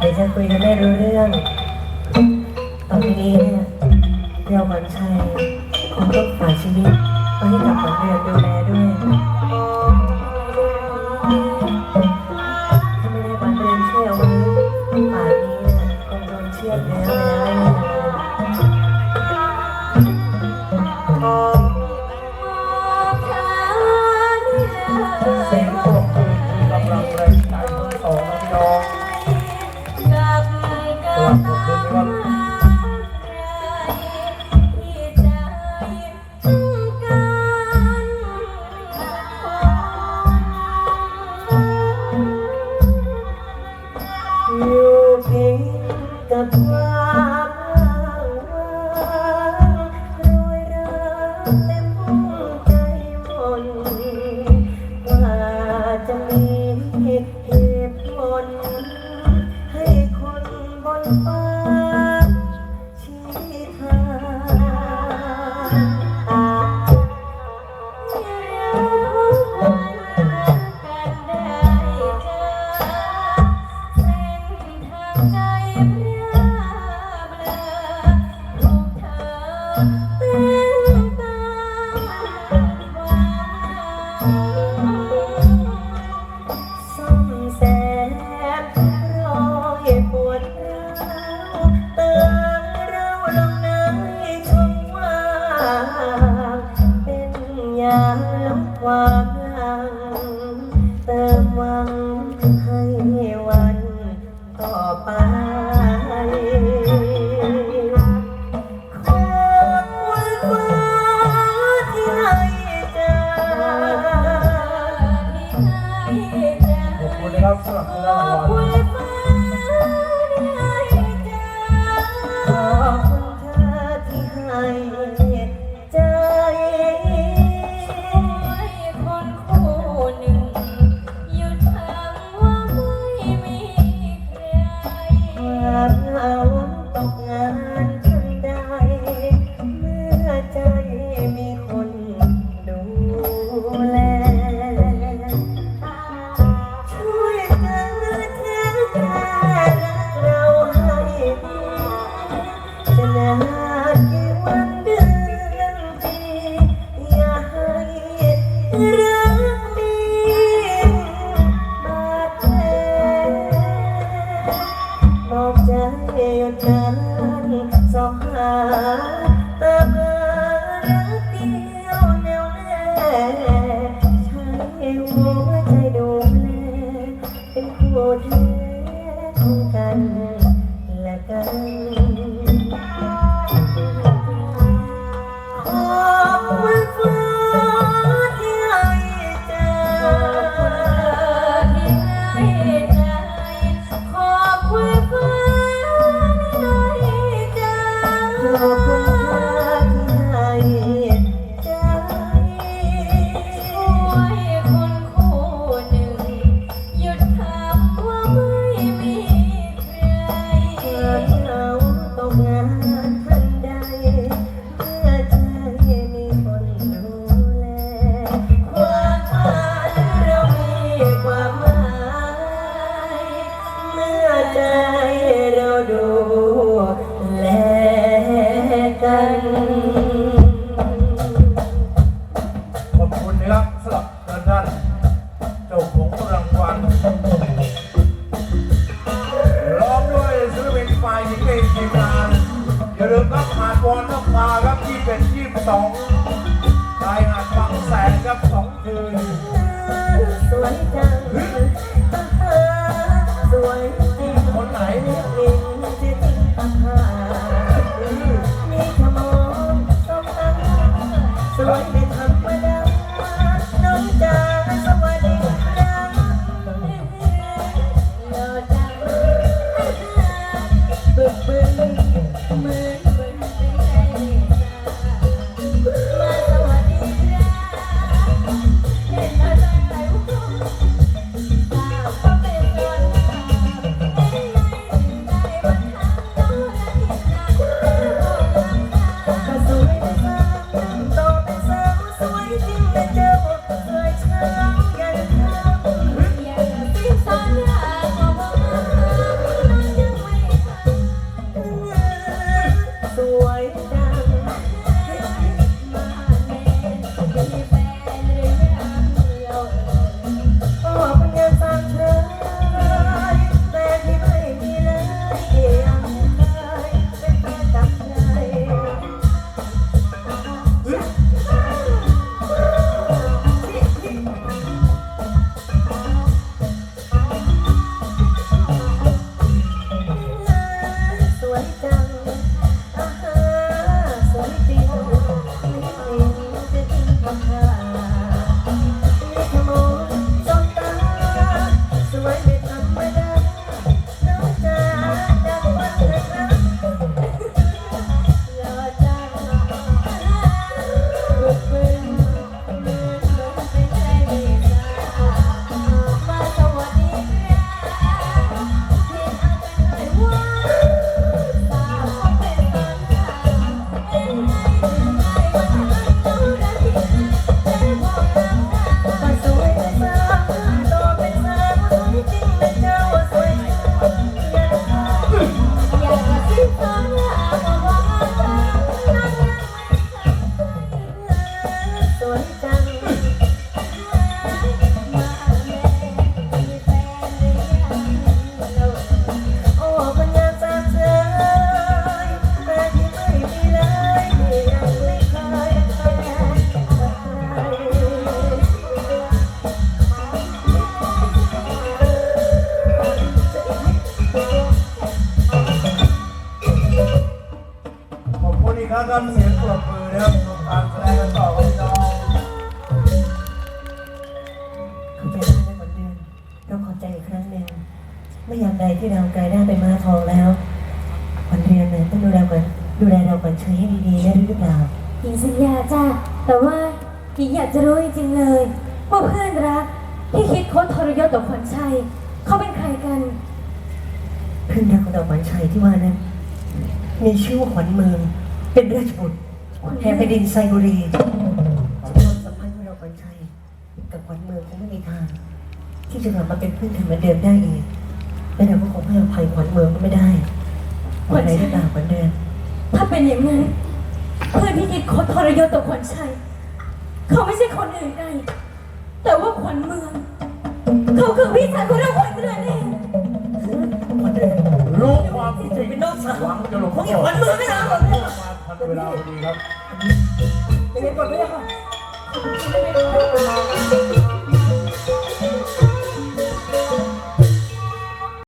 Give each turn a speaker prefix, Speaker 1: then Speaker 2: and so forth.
Speaker 1: เดี๋ยวจะคุยกันได้รู้เรื่องตอนนี้เนี่ยเราหวันชัยคงต้องฝากชีวิตไว้ให้กับหมอเรียนดูแลด้ว
Speaker 2: ย อ
Speaker 1: ยู่เพียงกับเธอ Thank you. การ
Speaker 2: ส
Speaker 1: อ
Speaker 3: งหา
Speaker 1: ตาเบอเดียวแนวแน่ใช่หัวใจดูแลเป็นคู่แท้ของกันและกัน ใจเราดูแลกัน
Speaker 2: ขอบคุณครับสำหรับท่านเจ้าของรางวัลร้องด้วยซื้อเป็นฝ่ายหญิงเป็นทีมงานอย่าลืมรับหาดวอนนอกมาครับที่เป็นที่สองชายหาดบางแสนครับสองคืน
Speaker 1: สวยจัง สวย
Speaker 2: คนไหน
Speaker 3: เนี่ยสว
Speaker 1: ย
Speaker 2: ครับเสียงปรบมือนะครับการแสดงกันต่อครับพี่น้อง
Speaker 1: ขอบใจมากนเดือนเราขอบใจอีกครั้งหนึ่งไม่อยามใดที่เรากลายร่าเป็นม้าทองแล้ววัญเดือนเนี่ยต้องดูแลก่อนดูแลเราก่อนเชยให้ดีๆได้หรือเปล่า
Speaker 3: หญิงสัญญาจ้าแต่ว่าหญิงอยากจะรู้จริงๆเลยว่าเพื่อนรักที่คิดค้นทรยศต่อขวัญชัยเขาเป็นใครกัน
Speaker 1: เพื่อนรักของดอกหวานชัยที่ว่านั้นมีชื่อว่าขวัญเมือง เป็นราชบุตรแห่งแผ่นดินไซบุรีความสัมพันธ์ของดอกหวานชัยกับขวัญเมืองคงไม่มีทาง ที่จะกลับมาเป็นเพื่อนกันเหมือนเดิมได้อีกและเราก็คงให้อภัยขวัญเมืองก็ไม่ได้ขวัญไหนหรือเปล่าขวัญเดือน
Speaker 3: ถ้าเป็นอย่างนั้นเพื่อนที่คิดค้นทรยศต่อขวัญชัย เขาไม่ใช่คนอื่นใดแต่ว่าขวัญเมือง เขาคือพี่ชายของเราขวัญเรือนเอง
Speaker 1: ขวัญเดือน
Speaker 2: รู้ความจริง
Speaker 1: เป็นน้องสาว
Speaker 2: หวังจะหลบ
Speaker 1: ของอีกขวัญเมืองไม่นะ
Speaker 2: มา เวลาพอดีครับ
Speaker 1: เป็ค่ะ